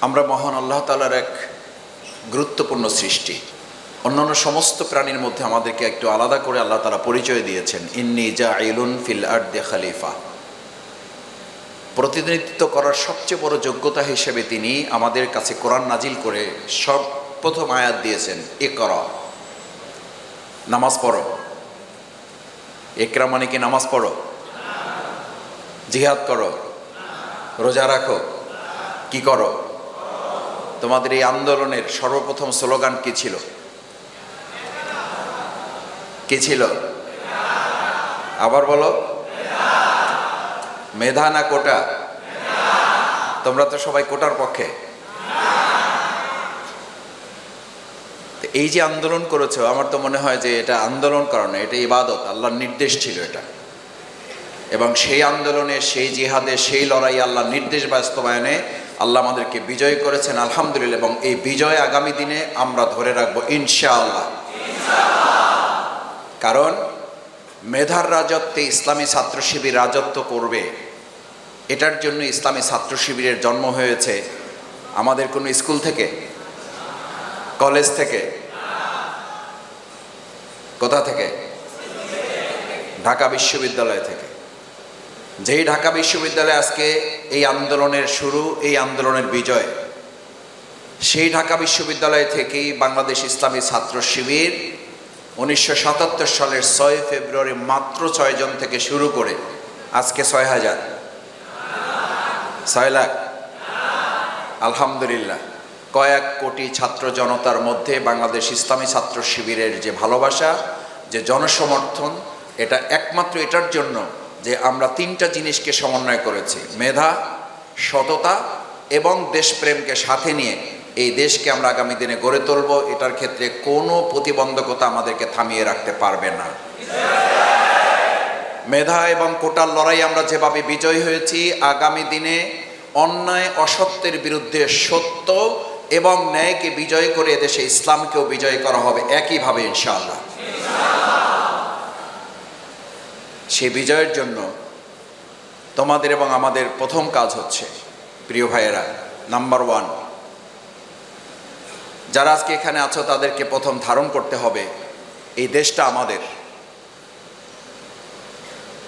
আমরা মহান আল্লাহ তালার এক গুরুত্বপূর্ণ সৃষ্টি। অন্যান্য সমস্ত প্রাণীর মধ্যে আমাদেরকে একটু আলাদা করে আল্লাহ তালা পরিচয় দিয়েছেন। ইন্নি জা ইলুন ফিল আর্দে খালিফা। প্রতিনিধিত্ব করার সবচেয়ে বড় যোগ্যতা হিসেবে তিনি আমাদের কাছে কোরআন নাজিল করে সব প্রথম আয়াত দিয়েছেন এ কর নামাজ পড়ো। একরা মানে কি নামাজ পড়ো? জিহাদ করো। রোজা রাখো। কি করো? তোমাদের এই আন্দোলনের সর্বপ্রথম স্লোগান কি ছিল? কি ছিল? আবার বলো। মেধা না কোটা? তোমরা তো সবাই কোটার পক্ষে। এই যে আন্দোলন করেছ, আমার তো মনে হয় যে এটা আন্দোলন করা না এটা ইবাদত, আল্লাহর নির্দেশ ছিল এটা। এবং সেই আন্দোলনে, সেই জিহাদে, সেই লড়াই আল্লাহর নির্দেশ বাস্তবায়নে আল্লাহ আমাদেরকে বিজয় করেছেন আলহামদুলিল্লাহ এবং এই বিজয় আগামী দিনে আমরা ধরে রাখব ইনশাআল্লাহ। কারণ মেধার রাজত্বে ইসলামী ছাত্র শিবির রাজত্ব করবে। এটার জন্য ইসলামী ছাত্র শিবিরের জন্ম হয়েছে আমাদের কোনো স্কুল থেকে? কলেজ থেকে? কোথা থেকে? ঢাকা বিশ্ববিদ্যালয় থেকে। যেই ঢাকা বিশ্ববিদ্যালয়ে আজকে এই আন্দোলনের শুরু, এই আন্দোলনের বিজয়, সেই ঢাকা বিশ্ববিদ্যালয় থেকেই বাংলাদেশ ইসলামী ছাত্র শিবির উনিশশো সাতাত্তর সালের ছয় ফেব্রুয়ারি মাত্র ছয়জন থেকে শুরু করে আজকে ছয় হাজার। ছয় লাখ। আলহামদুলিল্লাহ। কয়েক কোটি ছাত্র জনতার মধ্যে বাংলাদেশ ইসলামী ছাত্র শিবিরের যে ভালোবাসা, যে জনসমর্থন, এটা একমাত্র এটার জন্য যে আমরা তিনটা জিনিসকে সমন্বয় করেছি। মেধা, সততা এবং দেশপ্রেমকে সাথে নিয়ে এই দেশকে আমরা আগামী দিনে গড়ে তুলব। এটার ক্ষেত্রে কোনো প্রতিবন্ধকতা আমাদেরকে থামিয়ে রাখতে পারবে না। মেধা এবং কোটার লড়াই আমরা যেভাবে বিজয় হয়েছি, আগামী দিনে অন্যায়, অসত্যের বিরুদ্ধে সত্য এবং ন্যায়কে বিজয় করে এদেশে ইসলামকেও বিজয় করা হবে একইভাবে ইনশাআল্লাহ। সে বিজয়ের জন্য তোমাদের এবং আমাদের প্রথম কাজ হচ্ছে, প্রিয় ভাইয়েরা নাম্বার ওয়ান যারা আজকে এখানে আছো তাদেরকে প্রথম ধারণ করতে হবে, এই দেশটা আমাদের।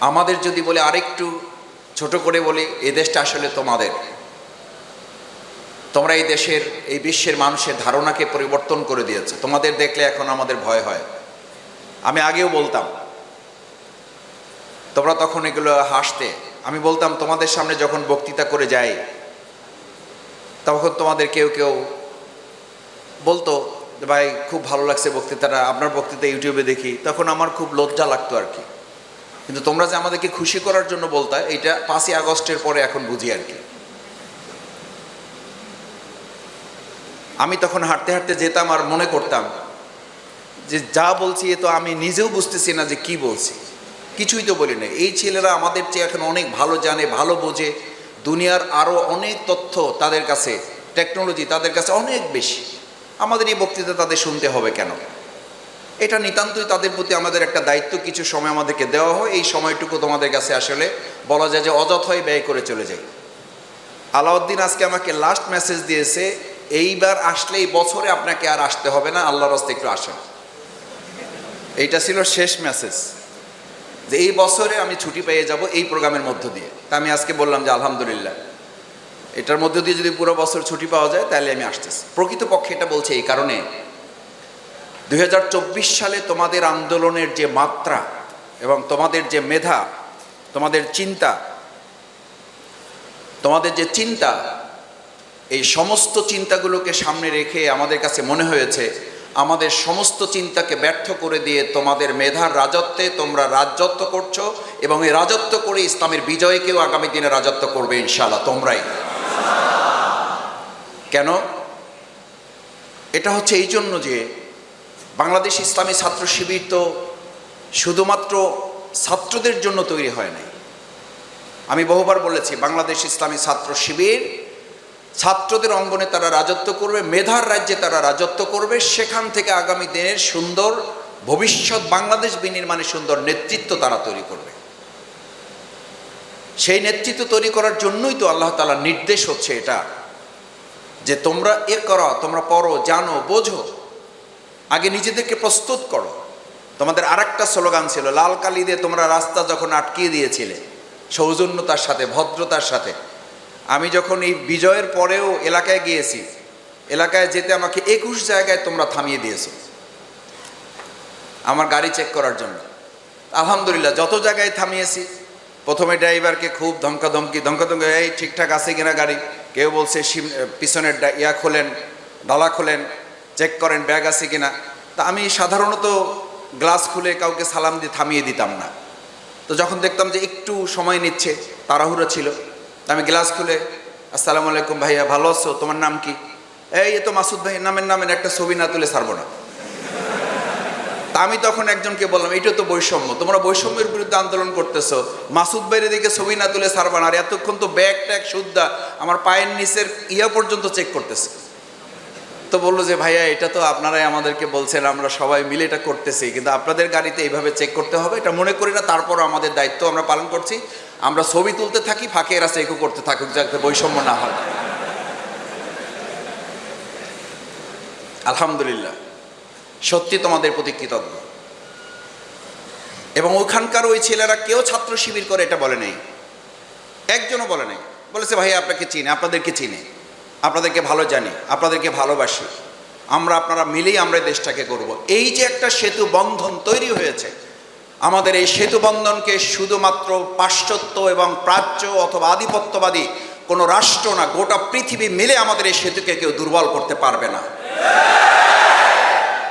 আমাদের যদি বলে আরেকটু ছোট করে বলি, এই দেশটা আসলে তোমাদের। তোমরা এই দেশের, এই বিশ্বের মানুষের ধারণাকে পরিবর্তন করে দিয়েছে। তোমাদের দেখলে এখন আমাদের ভয় হয়। আমি আগেও বলতাম তোমরা তখন এগুলো হাসতে। আমি বলতাম, তোমাদের সামনে যখন বক্তৃতা করে যাই, তখন তোমাদের কেউ কেউ বলতো ভাই, খুব ভালো লাগছে বক্তৃতাটা, আপনার বক্তৃতা ইউটিউবে দেখি। তখন আমার খুব লজ্জা লাগতো আর কি। কিন্তু তোমরা যে আমাদেরকে খুশি করার জন্য বলতা এটা পাঁচই আগস্টের পরে এখন বুঝি আর কি। আমি তখন হাঁটতে হাঁটতে যেতাম আর মনে করতাম যে, যা বলছি এ তো আমি নিজেও বুঝতেছি না যে, কি বলছি। কিছুই তো বলি না। এই ছেলেরা আমাদের চেয়ে এখন অনেক ভালো জানে, ভালো বোঝে। দুনিয়ার আরও অনেক তথ্য তাদের কাছে টেকনোলজি তাদের কাছে অনেক বেশি। আমাদের এই বক্তৃতা তাদের শুনতে হবে কেন? এটা নিতান্তই তাদের প্রতি আমাদের একটা দায়িত্ব, কিছু সময় আমাদেরকে দেওয়া হয়। এই সময়টুকু তোমাদের কাছে আসলে বলা যায় যে অযথাই ব্যয় করে চলে যাই। আলাউদ্দিন আজকে আমাকে লাস্ট মেসেজ দিয়েছে, এইবার আসলে এই বছরে আপনাকে আর আসতে হবে না, আল্লাহর রাস্তে একটু আসেন। এইটা ছিল শেষ মেসেজ যে এই বছরে আমি ছুটি পেয়ে যাব এই প্রোগ্রামের মধ্য দিয়ে। তা আমি আজকে বললাম যে আলহামদুলিল্লাহ। এটার মধ্য দিয়ে যদি পুরো বছর ছুটি পাওয়া যায়, তাহলে আমি আসতেছি। প্রকৃতপক্ষে এটা বলছে এই কারণে দু হাজার চব্বিশ সালে তোমাদের আন্দোলনের যে মাত্রা এবং তোমাদের যে মেধা, তোমাদের চিন্তা, তোমাদের যে চিন্তা, এই সমস্ত চিন্তাগুলোকে সামনে রেখে আমাদের কাছে মনে হয়েছে আমাদের সমস্ত চিন্তাকে ব্যর্থ করে দিয়ে তোমাদের মেধার রাজত্বে তোমরা রাজত্ব করছ এবং এই রাজত্ব করে ইসলামের বিজয়কেও আগামী দিনে রাজত্ব করবে ইনশাল্লাহ তোমরাই। কেন? এটা হচ্ছে এই জন্য যে বাংলাদেশ ইসলামী ছাত্র শিবির তো শুধুমাত্র ছাত্রদের জন্য তৈরি হয় নাই। আমি বহুবার বলেছি, বাংলাদেশ ইসলামী ছাত্র শিবির ছাত্রদের অঙ্গনে তারা রাজত্ব করবে, মেধার রাজ্যে তারা রাজত্ব করবে। সেখান থেকে আগামী দিনের সুন্দর ভবিষ্যৎ বাংলাদেশ বিনির্মাণে সুন্দর নেতৃত্ব তারা তৈরি করবে। সেই নেতৃত্ব তৈরি করার জন্যই তো আল্লাহ তালার নির্দেশ হচ্ছে এটা, যে তোমরা এ করো, তোমরা পড়ো, জানো, বোঝো। আগে নিজেদেরকে প্রস্তুত করো। তোমাদের আরেকটা স্লোগান ছিল, লাল কালি দিয়ে তোমরা রাস্তা যখন আটকিয়ে দিয়েছিলে, সৌজন্যতার সাথে, ভদ্রতার সাথে। আমি যখন এই বিজয়ের পরেও এলাকায় গিয়েছি, এলাকায় যেতে আমাকে একুশ জায়গায় তোমরা থামিয়ে দিয়েছ। আমার গাড়ি চেক করার জন্য। আলহামদুলিল্লাহ, যত জায়গায় থামিয়েছি, প্রথমে ড্রাইভারকে খুব ধমকা ধমকি ধমকা ধমকি এই, ঠিকঠাক আছে কিনা গাড়ি? কেউ বলছে পিছনের ইয়া খোলেন ডালা খোলেন চেক করেন, ব্যাগ আছে কিনা? তা আমি সাধারণত গ্লাস খুলে কাউকে সালাম দিয়ে থামিয়ে দিতাম না। তো যখন দেখতাম যে একটু সময় নিচ্ছে, তাড়াহুড়ো ছিল আমি গ্লাস খুলে, আসসালামু আলাইকুম ভাইয়া, ভালো আছো? তোমার নাম কি? এই, এ তো মাসুদ ভাই, নামের নামের একটা ছবি না তুলে ছাড়বো না। আমি তখন একজনকে বললাম এটা তো বৈষম্য, তোমরা বৈষম্যের বিরুদ্ধে আন্দোলন করতেছো। মাসুদ ভাইয়ের দিকে ছবি না তুলে ছাড়বা না, আর এতক্ষণ তো ব্যাগ ট্যাগ, সুদ্ধা, আমার পায়ের নিচের ইয়া পর্যন্ত চেক করতেছে। তো বলল যে, ভাইয়া, এটা তো আপনারাই আমাদেরকে বলছেন, আমরা সবাই মিলে এটা করতেছি, কিন্তু আপনাদের গাড়িতে এইভাবে চেক করতে হবে, এটা মনে করি না, তারপরও আমাদের দায়িত্ব আমরা পালন করছি। আমরা ছবি তুলতে থাকি, ফাঁকে এরা চেকও করতে থাকুক, যাতে বৈষম্য না হয়। আলহামদুলিল্লাহ, সত্যি তোমাদের প্রতি কৃতজ্ঞ। এবং ওখানকার ওই ছেলেরা কেউ ছাত্র শিবির করে এটা বলে নেই। একজনও বলে নেই। বলেছে, ভাই, আপনাকে চিনে, আপনাদেরকে চিনে, আপনাদেরকে ভালো জানি, আপনাদেরকে ভালোবাসি। আমরা, আপনারা মিলেই আমরা দেশটাকে করব এই যে একটা সেতু বন্ধন তৈরি হয়েছে আমাদের এই সেতু বন্ধনকে শুধুমাত্র পাশ্চাত্য এবং প্রাচ্য অথবা আধিপত্যবাদী কোনো রাষ্ট্র না, গোটা পৃথিবী মিলে আমাদের এই সেতুকে কেউ দুর্বল করতে পারবে না।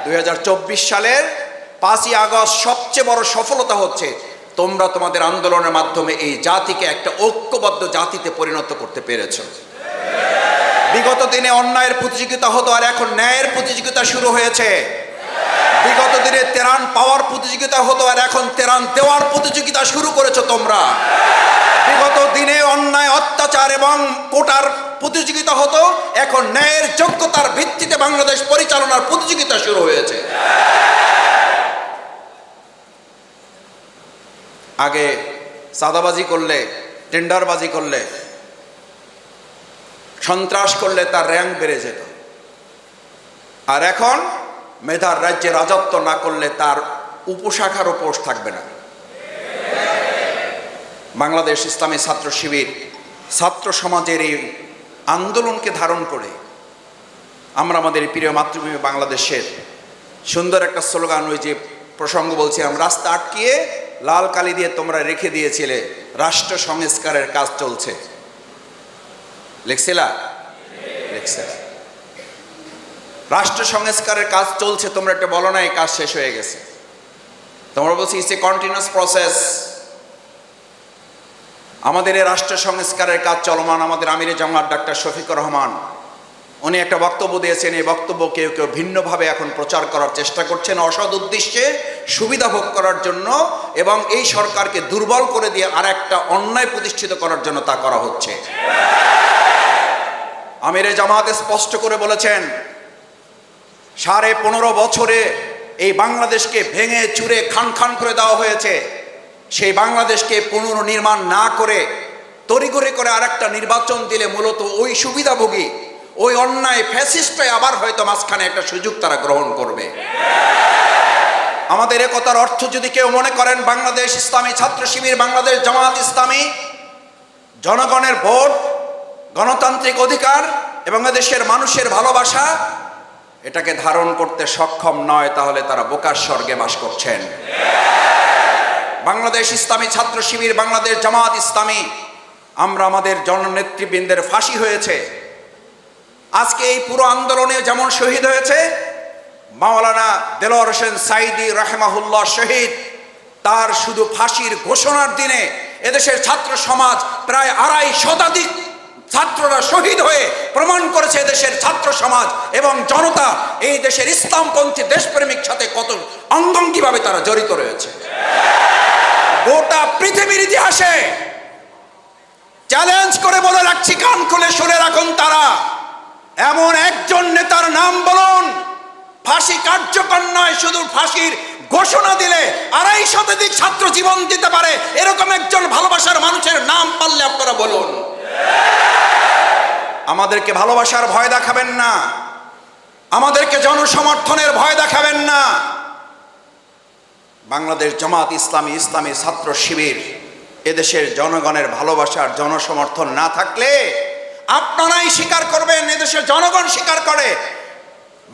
দুই হাজার চব্বিশ সালের পাঁচই আগস্ট সবচেয়ে বড় সফলতা হচ্ছে, তোমরা তোমাদের আন্দোলনের মাধ্যমে এই জাতিকে একটা ঐক্যবদ্ধ জাতিতে পরিণত করতে পেরেছ। বিগত দিনে অন্যায়ের প্রতিযোগিতা হতো আর এখন ন্যায়ের প্রতিযোগিতা শুরু হয়েছে। বিগত দিনে তেরান পাওয়ার প্রতিযোগিতা হতো আর এখন তেরান দেওয়ার প্রতিযোগিতা শুরু করেছ তোমরা। বিগত দিনে অন্যায়, অত্যাচার এবং কোটার প্রতিযোগিতা হতো, এখন ন্যায়ের যোগ্যতার ভিত্তিতে বাংলাদেশ পরিচালনার প্রতিযোগিতা শুরু হয়েছে। আগে সাদাবাজি করলে, টেন্ডারবাজি করলে, সন্ত্রাস করলে তার র্যাঙ্ক বেড়ে যেত। আর এখন মেধার রাজ্যে রাজত্ব না করলে তার উপশাখারও পোস্ট থাকবে না। বাংলাদেশ ইসলামী ছাত্র শিবির ছাত্র সমাজের এই আন্দোলনকে ধারণ করে আমরা আমাদের প্রিয় মাতৃভূমি বাংলাদেশের সুন্দর একটা স্লোগান ওই যে প্রসঙ্গ বলছিলাম রাস্তা আটকিয়ে লাল কালি দিয়ে তোমরা রেখে দিয়েছিলে, রাষ্ট্র সংস্কারের কাজ চলছে। লিখছিলা লিখছে। রাষ্ট্র সংস্কারের কাজ চলছে, তোমরা একটা বলো না, এই কাজ শেষ হয়ে গেছে। তোমরা বলছি ইটস এ কন্টিনিউয়াস প্রসেস আমাদের এই রাষ্ট্র সংস্কারের কাজ চলমান, আমাদের আমিরে জামাত ডাক্তার শফিকুর রহমান, উনি একটা বক্তব্য দিয়েছেন, এই বক্তব্য কেউ কেউ ভিন্নভাবে এখন প্রচার করার চেষ্টা করছেন, অসৎ উদ্দেশ্যে সুবিধা ভোগ করার জন্য এবং এই সরকারকে দুর্বল করে দিয়ে আর একটা অন্যায় প্রতিষ্ঠিত করার জন্য তা করা হচ্ছে। আমিরে জামাতে স্পষ্ট করে বলেছেন সাড়ে পনেরো বছরে এই বাংলাদেশকে ভেঙে চুরে খান খান করে দেওয়া হয়েছে। সেই বাংলাদেশকে পুনর্নির্মাণ না করে, তড়িঘড়ি করে আরেকটা নির্বাচন দিলে মূলত ওই সুবিধাভোগী, ওই অন্যায় ফ্যাসিস্টে আবার হয়তো মাঝখানে একটা সুযোগ তারা গ্রহণ করবে। আমাদের একতার অর্থ যদি কেউ মনে করেন, বাংলাদেশ ইসলামী ছাত্র শিবির, বাংলাদেশ জামাত ইসলামী, জনগণের ভোট, গণতান্ত্রিক অধিকার এবং দেশের মানুষের ভালোবাসা এটাকে ধারণ করতে সক্ষম নয়, তাহলে তারা বোকার স্বর্গে বাস করছেন। বাংলাদেশ ইসলামী ছাত্র শিবির, বাংলাদেশ জামাত ইসলামী, আমরা আমাদের জননেতৃবৃন্দের ফাঁসি হয়েছে। আজকে এই পুরো আন্দোলনে যেমন শহীদ হয়েছে, মাওলানা দেলোয়ার হোসেন সাইদি রাহেমাহুল্লাহ শহীদ, তার শুধু ফাঁসির ঘোষণার দিনে এদেশের ছাত্র সমাজ প্রায় আড়াই শতাধিক ছাত্ররা শহীদ হয়ে প্রমাণ করেছে দেশের ছাত্র সমাজ এবং জনতা এই দেশের ইসলামপন্থী দেশপ্রেমিক সাথে কত অঙ্গঙ্গিভাবে তারা জড়িত রয়েছে। গোটা পৃথিবীর ইতিহাসে চ্যালেঞ্জ করে বলে রাখছি, কান খুলে শুনে রাখুন তারা। এমন একজন নেতার নাম বলুন, ফাঁসি কার্যকর নয়, শুধু ফাঁসির ঘোষণা দিলে আড়াই শতাধিক ছাত্র জীবন দিতে পারে, এরকম একজন ভালোবাসার মানুষের নাম পারলে আপনারা বলুন। আমাদেরকে ভালোবাসার ভয় দেখাবেন না। আমাদেরকে জনসমর্থনের ভয় দেখাবেন না। বাংলাদেশ জামাত ইসলামী ইসলামী ছাত্র শিবির, এদেশের জনগণের ভালোবাসার জনসমর্থন না থাকলে আপনারাই স্বীকার করবেন, এদেশের জনগণ স্বীকার করে।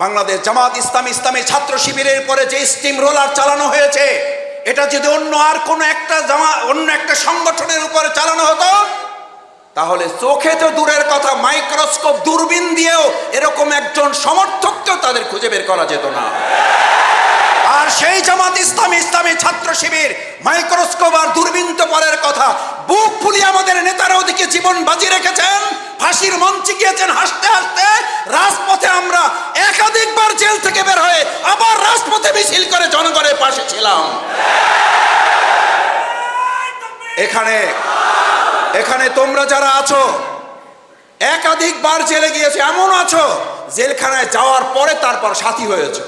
বাংলাদেশ জামাত ইসলামী ইসলামী ছাত্র শিবিরের পরে যে স্টিম রোলার চালানো হয়েছে, এটা যদি অন্য আর কোনো একটা জামা অন্য একটা সংগঠনের উপরে চালানো হতো তাহলে চোখে তো দূরের কথা, মাইক্রোস্কোপ দূরবীন দিয়েও এরকম একজন সমর্থককেও তাদের খুঁজে বের করা যেত না। আর সেই জামাত ইসলামী ইসলামী ছাত্র শিবির, মাইক্রোস্কোপ আর দূরবীন তো পরের কথা। বুক ফুলিয়ে আমাদের নেতারা ওদিকে জীবন বাজি রেখেছেন, ফাঁসির মঞ্চে গিয়েছেন, হাসতে হাসতে রাজপথে আমরা একাধিকবার জেল থেকে বের হয়ে আবার রাজপথে মিছিল করে জনগণের পাশে ছিলাম। এখানে এখানে তোমরা যারা আছো, একাধিকবার জেলে গিয়েছে, এমন আছো, জেলখানায় যাওয়ার পরে তারপর সাথী হয়েছে।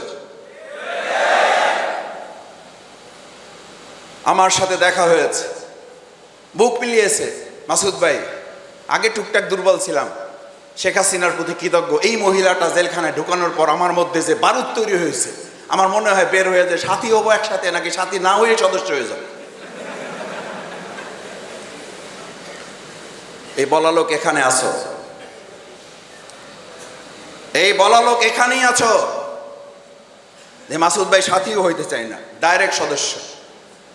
আমার সাথে দেখা হয়েছে। বুক মিলিয়েছে, মাসুদ ভাই। আগে টুকটাক দুর্বল ছিলাম। শেখ হাসিনার প্রতি কৃতজ্ঞ। এই মহিলাটা জেলখানায় ঢুকানোর পর আমার মধ্যে যে বারুদ তৈরি হয়েছে, আমার মনে হয় বের হয়ে যে সাথী হব একসাথে, নাকি সাথী না হয়ে সদস্য হয়ে যাবে। এই বলা লোক এখানে আছো? এই বলা লোক এখানেই আছো? যে মাসুদ ভাই সাথীও হইতে চাই না, ডাইরেক্ট সদস্য।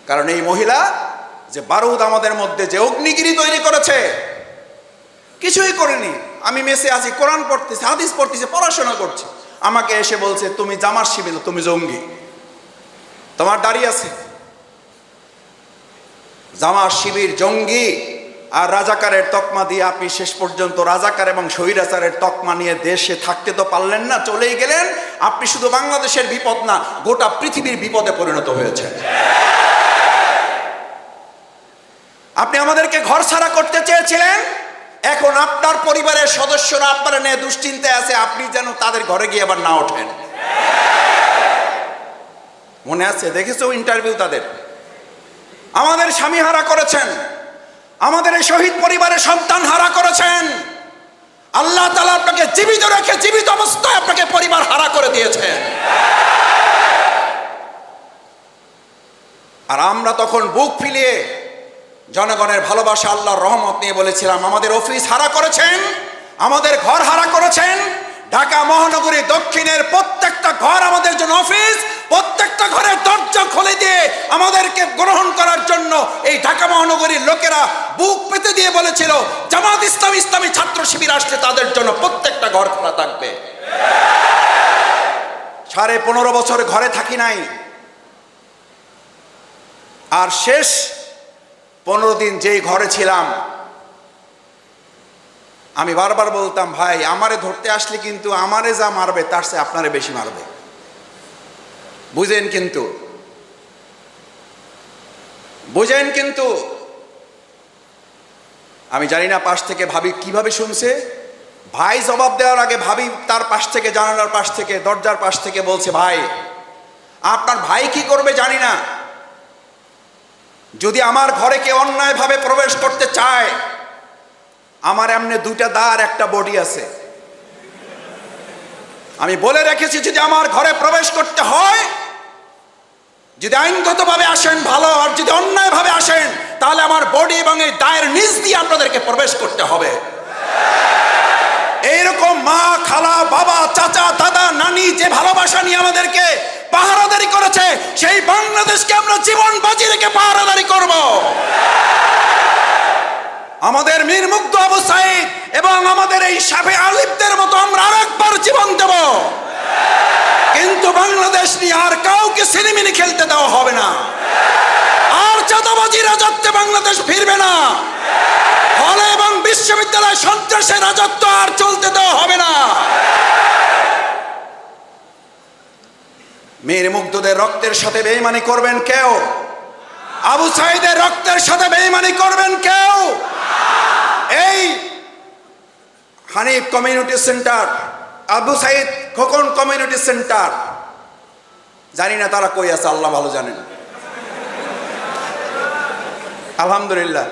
কারণ এই মহিলা যে বারুদ আমাদের মধ্যে যে অগ্নিগিরি তৈরি করেছে, কিছুই করেনি। আমি মেসে আছি, কোরআন পড়তেছি, হাদিস পড়তেছি, পড়াশোনা করছি। আমাকে এসে বলছে, তুমি জামার শিবিল তুমি জঙ্গি। তোমার দাঁড়িয়ে আছে? জামার শিবির, জঙ্গি। আর রাজাকারের তকমা দিয়ে আপনি শেষ পর্যন্ত রাজাকার এবং স্বৈরাচারের তকমা নিয়ে দেশে থাকতে তো পারলেন না, চলেই গেলেন। আপনি শুধু বাংলাদেশের বিপদ না, গোটা পৃথিবীর বিপদে পরিণত হয়েছে আপনি আমাদেরকে ঘর ছাড়া করতে চেয়েছিলেন? এখন আপনার পরিবারের সদস্যরা আপনারা নিয়ে দুশ্চিন্তায় আছে, আপনি যেন তাদের ঘরে গিয়ে আবার না ওঠেন। মনে আছে? দেখেছ ইন্টারভিউ তাদের? আমাদের স্বামী হারা করেছেন। আমাদের এই শহীদ পরিবারের সন্তান হারা করেছেন। আল্লাহ তালা আপনাকে জীবিত রেখে জীবিত অবস্থায় আপনাকে পরিবার হারা করে দিয়েছেন। আর আমরা তখন বুক ফিলিয়ে জনগণের ভালোবাসা, আল্লাহর রহমত নিয়ে বলেছিলাম, আমাদের অফিস হারা করেছেন, আমাদের ঘর হারা করেছেন ঢাকা মহানগরী দক্ষিণের প্রত্যেকটা ঘর আমাদের জন্য অফিস, প্রত্যেকটা ঘরের দরজা খুলে দিয়ে আমাদেরকে গ্রহণ করার জন্য এই ঢাকা মহানগরীর লোকেরা বুক পেতে দিয়ে বলেছিল, জামাত ইসলাম, ইসলামী ছাত্র শিবির আসছে তাদের জন্য প্রত্যেকটা ঘর খোলা থাকবে। সাড়ে পনেরো বছর ঘরে থাকি নাই। আর শেষ পনেরো দিন যেই ঘরে ছিলাম আমি বারবার বলতাম, ভাই, আমারে ধরতে আসলে কিন্তু আমারে যা মারবে, তার চেয়ে আপনারে বেশি মারবে। বুঝেন কিন্তু? বুঝেন কিন্তু? আমি জানি না পাশ থেকে ভাবি কীভাবে শুনছে। ভাই জবাব দেওয়ার আগে ভাবি তার পাশ থেকে, জানালার পাশ থেকে, দরজার পাশ থেকে বলছে, ভাই, আপনার ভাই কি করবে জানি না। যদি আমার ঘরে কেউ অন্যায়ভাবে প্রবেশ করতে চায় আমার এমনি দুইটা দাঁড় একটা বডি আছে। আমি বলে রেখেছি, যদি আমার ঘরে প্রবেশ করতে হয়, যদি আইনগতভাবে আসেন, ভালো, আর যদি অন্যায়ভাবে আসেন, তাহলে আমার বডি এবং এই দায়ের নিচ দিয়ে আপনাদেরকে প্রবেশ করতে হবে। এইরকম মা, খালা, বাবা, চাচা, দাদা, নানি, যে ভালোবাসা নিয়ে আমাদেরকে পাহারাদারি করেছে, সেই বাংলাদেশকে আমরা জীবন বাজি রেখে পাহারাদারি করব। আমাদের মীর মুগ্ধ আবু সাইদ এবং আমাদের এই সাফে আলিফদের মতো আমরা আরেকবার জীবন দেব। কিন্তু বাংলাদেশ নিয়ে আর কাউকে সিনেমিনি খেলতে দেওয়া হবে না। আর চাঁদাবাজি রাজত্বে বাংলাদেশ ফিরবে না, হলে এবং বিশ্ববিদ্যালয় সন্ত্রাসের রাজত্ব আর চলতে দেওয়া হবে না। মেয়ের মুগ্ধদের রক্তের সাথে বেইমানি করবেন কেউ? আবু সাইদের রক্তের সাথে বেইমানি করবেন কেউ? এই Hanif community centre, Abu Saeed Khokon community centre. জানি না তারা কই আছে, আল্লাহ ভালো জানেন। আলহামদুলিল্লাহ।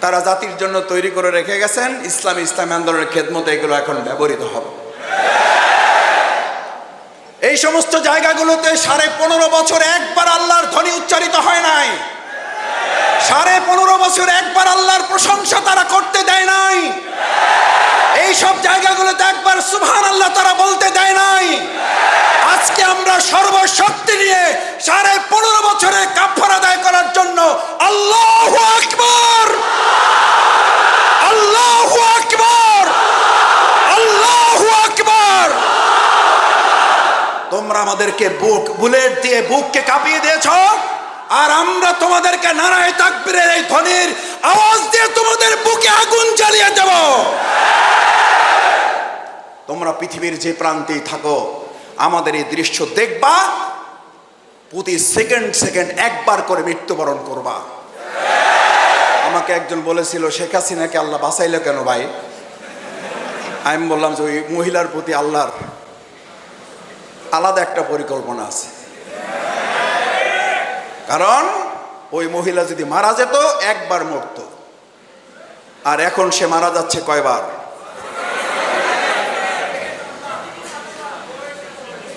তারা জাতির জন্য তৈরি করে রেখে গেছেন, ইসলামী ইসলামী আন্দোলনের খেদমতে এগুলো এখন ব্যবহৃত হবে। এই সমস্ত জায়গাগুলোতে সাড়ে পনেরো বছর একবার আল্লাহর ধ্বনি উচ্চারিত হয় নাই। সাড়ে পনেরো বছর একবার আল্লাহর প্রশংসা তারা করতে দেয় নাই। এই সব জায়গাগুলোতে একবার সুবহান আল্লাহ তারা বলতে দেয় নাই। আজকে আমরা সর্বশক্তি নিয়ে সাড়ে পনেরো বছরের কাফার আদায় করার জন্য আল্লাহ আকবর। আল্লাহ আকবর। আল্লাহ আকবর। তোমরা আমাদেরকে বুক, বুলেট দিয়ে বুককে কাঁপিয়ে দিয়েছ? আর আমরা তোমাদেরকে নারায় তাকবীরের এই ধ্বনির আওয়াজ দিয়ে তোমাদের বুকে আগুন জ্বালিয়ে দেব। তোমরা পৃথিবীর যে প্রান্তেই থাকো, আমাদের এই দৃশ্য দেখবা, প্রতি সেকেন্ড সেকেন্ড একবার করে মৃত্যুবরণ করবা। আমাকে একজন বলেছিল, শেখ হাসিনাকে আল্লাহ বাঁচাইলো কেন ভাই? আমি বললাম যে, ওই মহিলার প্রতি আল্লাহর আলাদা একটা পরিকল্পনা আছে। কারণ ওই মহিলা যদি মারা যেত, একবার মরত। আর এখন সে মারা যাচ্ছে কয়বার?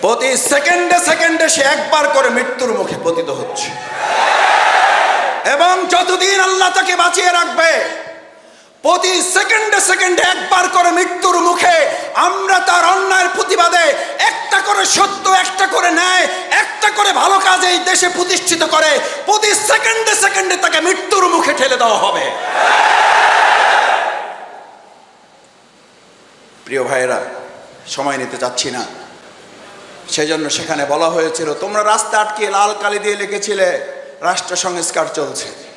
প্রতি সেকেন্ডে সেকেন্ডে সে একবার করে মৃত্যুর মুখে পতিত হচ্ছে। এবং যতদিন আল্লাহ তাকে বাঁচিয়ে রাখবে প্রতি সেকেন্ডে সেকেন্ডে একবার করে মৃত্যুর মুখে আমরা তার অন্যায়ের প্রতিবাদে একটা করে সত্য, একটা করে ন্যায়, একটা করে ভালো কাজ এই দেশে প্রতিষ্ঠিত করে প্রতি সেকেন্ডে সেকেন্ডে তাকে মৃত্যুর মুখে ঠেলে দেওয়া হবে। প্রিয় ভাইয়েরা, সময় নিতে চাচ্ছি না। সেই জন্য সেখানে বলা হয়েছিল, তোমরা রাস্তা আটকে লাল কালি দিয়ে লিখেছিলে রাষ্ট্র সংস্কার চলছে।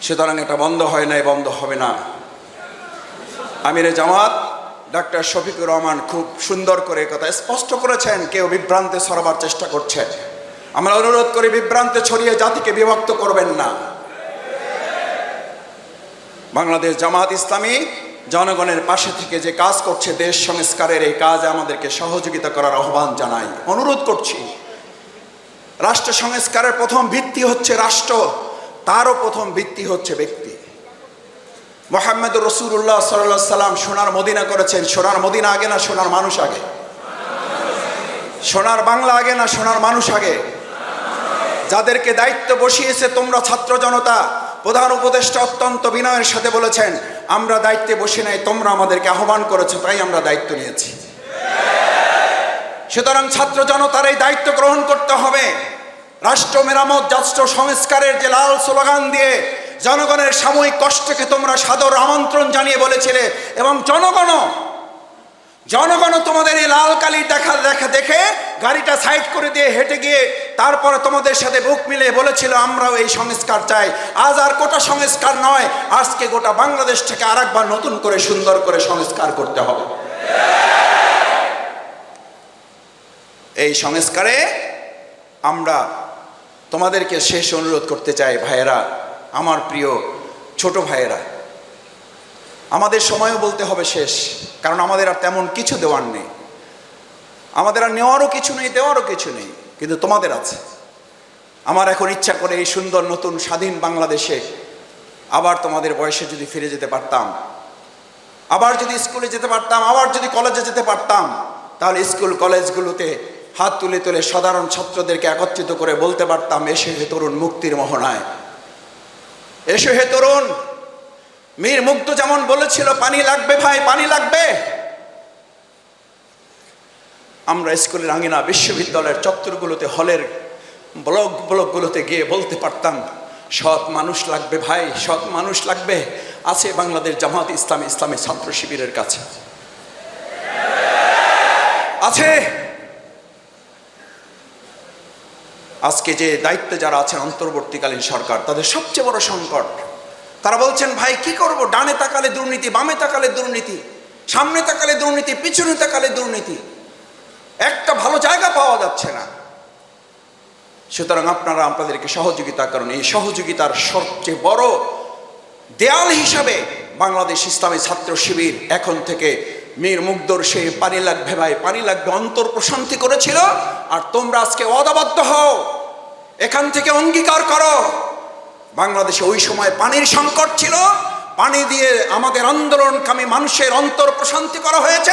সুতরাং এটা বন্ধ হয় নাই, বন্ধ হবে না। আমিরে জামাত, ডাক্তার শফিকুর রহমান খুব সুন্দর করে কথা স্পষ্ট করেছেন, কেউ বিভ্রান্তে ছড়াবার চেষ্টা করছে আমরা অনুরোধ করি, বিভ্রান্তে ছড়িয়ে জাতিকে বিভক্ত করবেন না। বাংলাদেশ জামাত ইসলামী জনগণের পাশে থেকে যে কাজ করছে, দেশ সংস্কারের এই কাজে আমাদেরকে সহযোগিতা করার আহ্বান জানাই। অনুরোধ করছি, রাষ্ট্র সংস্কারের প্রথম ভিত্তি হচ্ছে রাষ্ট্র। তারও প্রথম ভিত্তি হচ্ছে ব্যক্তি। মোহাম্মদ রসুল্লাহ সাল্লাহ সাল্লাম সোনার মদিনা করেছেন। সোনার মদিনা আগে না সোনার মানুষ আগে? সোনার বাংলা আগে না সোনার মানুষ আগে? যাদেরকে দায়িত্ব বসিয়েছে তোমরা ছাত্র জনতা, প্রধান উপদেষ্টা অত্যন্ত বিনয়ের সাথে বলেছেন, আমরা দায়িত্বে বসে নাই, তোমরা আমাদেরকে আহ্বান করেছ, তাই আমরা দায়িত্ব নিয়েছি। সুতরাং ছাত্র জনতার এই দায়িত্ব গ্রহণ করতে হবে। রাষ্ট্র মেরামত রাষ্ট্র সংস্কারের যে লাল স্লোগান দিয়ে জনগণের সাময়িক কষ্টকে তোমরা সাদর আমন্ত্রণ জানিয়ে বলেছিলে এবং জনগণও জনগণও তোমাদের এই লাল কালির দেখা দেখা দেখে গাড়িটা সাইড করে দিয়ে হেঁটে গিয়ে তারপরে তোমাদের সাথে বুক মিলে বলেছিল, আমরাও এই সংস্কার চাই। আজ আর গোটা সংস্কার নয়, আজকে গোটা বাংলাদেশটাকে আরেকবার নতুন করে সুন্দর করে সংস্কার করতে হবে। এই সংস্কারে আমরা তোমাদেরকে শেষ অনুরোধ করতে চাই ভাইয়েরা, আমার প্রিয় ছোট ভাইয়েরা। আমাদের সময়ও বলতে হবে শেষ, কারণ আমাদের আর তেমন কিছু দেওয়ার নেই। আমাদের আর নেওয়ারও কিছু নেই, দেওয়ারও কিছু নেই, কিন্তু তোমাদের আছে। আমার এখন ইচ্ছা করে এই সুন্দর নতুন স্বাধীন বাংলাদেশে আবার তোমাদের বয়সে যদি ফিরে যেতে পারতাম, আবার যদি স্কুলে যেতে পারতাম, আবার যদি কলেজে যেতে পারতাম, তাহলে স্কুল কলেজগুলোতে হাত তুলে তুলে সাধারণ ছাত্রদেরকে একত্রিত করে বলতে পারতাম, এসে হে তরুণ মুক্তির মোহনায়। এসে হে তরুণ, মীর মুগ্ধ যেমন বলেছিল, পানি লাগবে ভাই, পানি লাগবে। আমরা স্কুলের আঙিনা বিশ্ববিদ্যালয়ের চত্বরগুলোতে, হলের ব্লক ব্লকগুলোতে গিয়ে বলতে পারতাম, সৎ মানুষ লাগবে ভাই, সৎ মানুষ লাগবে। আছে বাংলাদেশ জামাত ইসলাম, ইসলামী ছাত্র শিবিরের কাছে। আছে। আজকে যে দায়িত্বে যারা আছেন অন্তর্বর্তীকালীন সরকার, তাদের সবচেয়ে বড় সংকট। তারা বলছেন, ভাই, কি করব? ডানে তাকালে দুর্নীতি, বামে তাকালে দুর্নীতি, সামনে তাকালে দুর্নীতি, পিছনে তাকালে দুর্নীতি। একটা ভালো জায়গা পাওয়া যাচ্ছে না। সুতরাং আপনারা আপনাদেরকে সহযোগিতা করেন। এই সহযোগিতার সবচেয়ে বড় দেয়াল হিসাবে বাংলাদেশ ইসলামী ছাত্র শিবির এখন থেকে মীর মুগ্ধর সে পানি লাগবে ভাই, পানি লাগবে, অন্তর প্রশান্তি করেছিল। আর তোমরা আজকে অদাবদ্ধ হও। এখান থেকে অঙ্গীকার করো। বাংলাদেশে ওই সময় পানির সংকট ছিল। পানি দিয়ে আমাদের আন্দোলনকামী মানুষের অন্তর প্রশান্তি করা হয়েছে।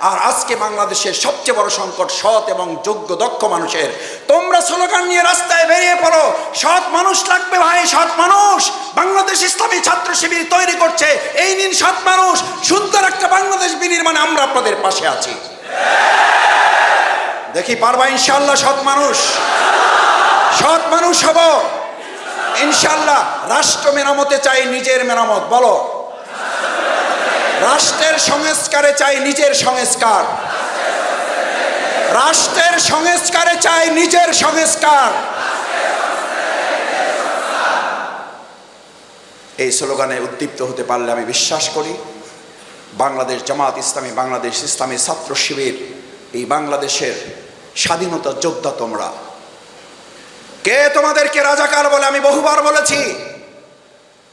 আর আজকে বাংলাদেশের সবচেয়ে বড় সংকট, সৎ এবং যোগ্য, দক্ষ মানুষের। তোমরা স্লোগান নিয়ে রাস্তায় বেরিয়ে পড়ো। সৎ মানুষ লাগবে ভাই, সৎ মানুষ। বাংলাদেশ ইসলামী ছাত্র শিবির তৈরি করছে। এই নিন সৎ মানুষ, সুন্দর একটা বাংলাদেশ বিনির্মাণে আমরা আপনাদের পাশে আছি। দেখি, পারবা ইনশাল্লাহ সৎ মানুষ? সৎ মানুষ হব। ইনশাল্লাহ রাষ্ট্র মেরামতে চাই নিজের মেরামত, বলো। রাষ্ট্রের সংস্কারে চাই নিজের সংস্কার। রাষ্ট্রের সংস্কারে চাই নিজের সংস্কার। এই স্লোগানে উদ্দীপ্ত হতে পারলে আমি বিশ্বাস করি, বাংলাদেশ জামাত ইসলামী, বাংলাদেশ ইসলামী ছাত্র শিবির, এই বাংলাদেশের স্বাধীনতা যোদ্ধা তোমরা। কে তোমাদেরকে রাজাকার বলে আমি বহুবার বলেছি?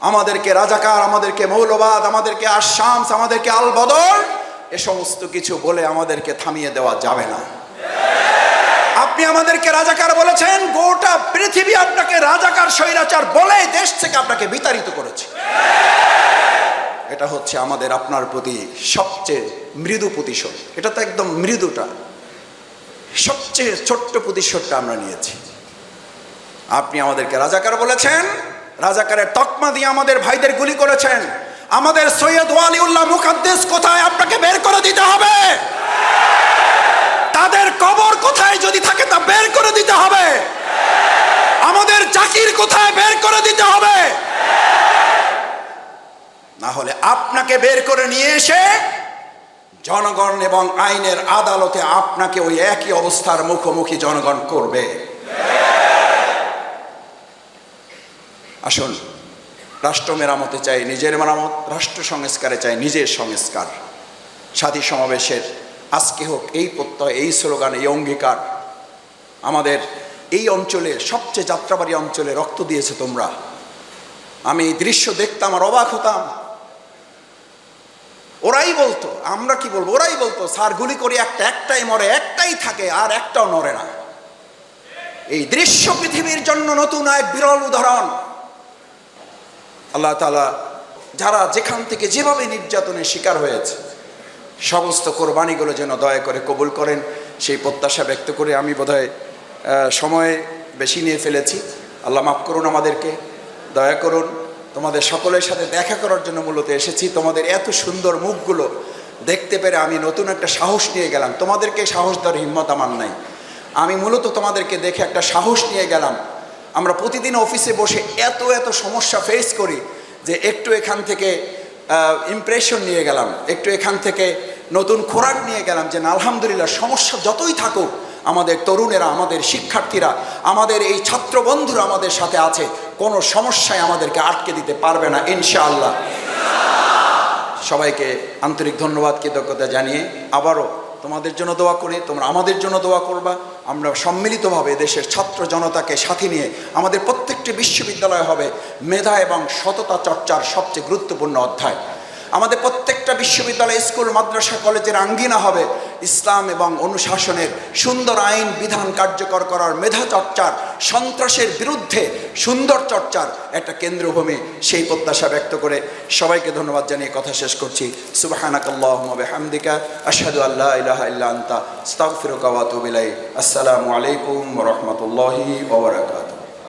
আমাদেরকে রাজাকার, আমাদেরকে মৌলবাদ, আমাদেরকে আশামস, আমাদেরকে আল বদর এ সমস্ত কিছু বলে আমাদেরকে থামিয়ে দেওয়া যাবে না। আপনি আমাদেরকে রাজাকার বলেছেন, গোটা পৃথিবী আপনাকে রাজাকার, স্বৈরাচার বলে দেশ থেকে আপনাকে বিতাড়িত করেছে। এটা হচ্ছে আমাদের আপনার প্রতি সবচেয়ে মৃদু প্রতিশোধ। এটা তো একদম মৃদুটা। সবচেয়ে ছোট্ট প্রতিশোধটা আমরা নিয়েছি। আপনি আমাদেরকে রাজাকার বলেছেন রাজাকারের তকমা দিয়ে আমাদের ভাইদের গুলি করেছেন। আমাদের সৈয়দ ওয়ালিউল্লাহ মুকাদ্দেস কোথায়? আপনাকে বের করে দিতে হবে। তাদের কবর কোথায় যদি থাকে তা বের করে দিতে হবে। আমাদের জাকির কোথায় বের করে দিতে হবে। না হলে আপনাকে বের করে নিয়ে এসে জনগণ এবং আইনের আদালতে আপনাকে ওই একই অবস্থার মুখোমুখি জনগণ করবে। আসুন, রাষ্ট্র মেরামতে চাই, নিজের মেরামত, রাষ্ট্র সংস্কারে চাই, নিজের সংস্কার। সাথী সমাবেশের আজকে হোক এই প্রত্যয়, এই স্লোগান, এই অঙ্গীকার আমাদের এই অঞ্চলে, সবচেয়ে যাত্রাবাড়ি অঞ্চলে রক্ত দিয়েছে তোমরা। আমি দৃশ্য দেখতাম আর অবাক হতাম। ওরাই বলতো, আমরা কি বলব? ওরাই বলতো, স্যার, গুলি করে একটা, একটাই মরে, একটাই থাকে, আর একটাও নড়ে না। এই দৃশ্য পৃথিবীর জন্য নতুন এক বিরল উদাহরণ। আল্লাহ তালা যারা যেখান থেকে যেভাবে নির্যাতনের শিকার হয়েছে, সমস্ত কোরবানিগুলো যেন দয়া করে কবুল করেন। সেই প্রত্যাশা ব্যক্ত করে আমি বোধহয় সময় বেশি নিয়ে ফেলেছি। আল্লাহ মাফ করুন আমাদেরকে, দয়া করুন। তোমাদের সকলের সাথে দেখা করার জন্য মূলত এসেছি। তোমাদের এত সুন্দর মুখগুলো দেখতে পেরে আমি নতুন একটা সাহস নিয়ে গেলাম। তোমাদেরকে সাহস দেওয়ার হিম্মত আমার নাই। আমি মূলত তোমাদেরকে দেখে একটা সাহস নিয়ে গেলাম। আমরা প্রতিদিন অফিসে বসে এত এত সমস্যা ফেস করি যে একটু এখান থেকে ইমপ্রেশন নিয়ে গেলাম, একটু এখান থেকে নতুন খোরাক নিয়ে গেলাম যে আলহামদুলিল্লাহ সমস্যা যতই থাকুক, আমাদের তরুণেরা, আমাদের শিক্ষার্থীরা, আমাদের এই ছাত্র বন্ধুরা আমাদের সাথে আছে, কোনো সমস্যায় আমাদেরকে আটকে দিতে পারবে না, ইনশাআল্লাহ। সবাইকে আন্তরিক ধন্যবাদ, কৃতজ্ঞতা জানিয়ে আবারও তোমাদের জন্য দোয়া করি, তোমরা আমাদের জন্য দোয়া করবা। আমরা সম্মিলিতভাবে দেশের ছাত্র জনতাকে সাথে নিয়ে আমাদের প্রত্যেকটি বিশ্ববিদ্যালয় হবে মেধা এবং সততা চর্চার সবচেয়ে গুরুত্বপূর্ণ অধ্যায়। আমাদের প্রত্যেকটা বিশ্ববিদ্যালয়, স্কুল, মাদ্রাসা, কলেজের আঙ্গিনা হবে ইসলাম এবং অনুশাসনের সুন্দর আইন, বিধান কার্যকর করার মেধা চর্চার, সন্ত্রাসের বিরুদ্ধে সুন্দর চর্চার একটা কেন্দ্রভূমি, সেই প্রত্যাশা ব্যক্ত করে সবাইকে ধন্যবাদ জানিয়ে কথা শেষ করছি। সুবাহানাকাল্লাহুম্মা বিহামদিকা, আশহাদু আল্লা ইলাহা ইল্লা আসসালামু আলাইকুম রাহমাতুল্লাহি বারাকাতুহু।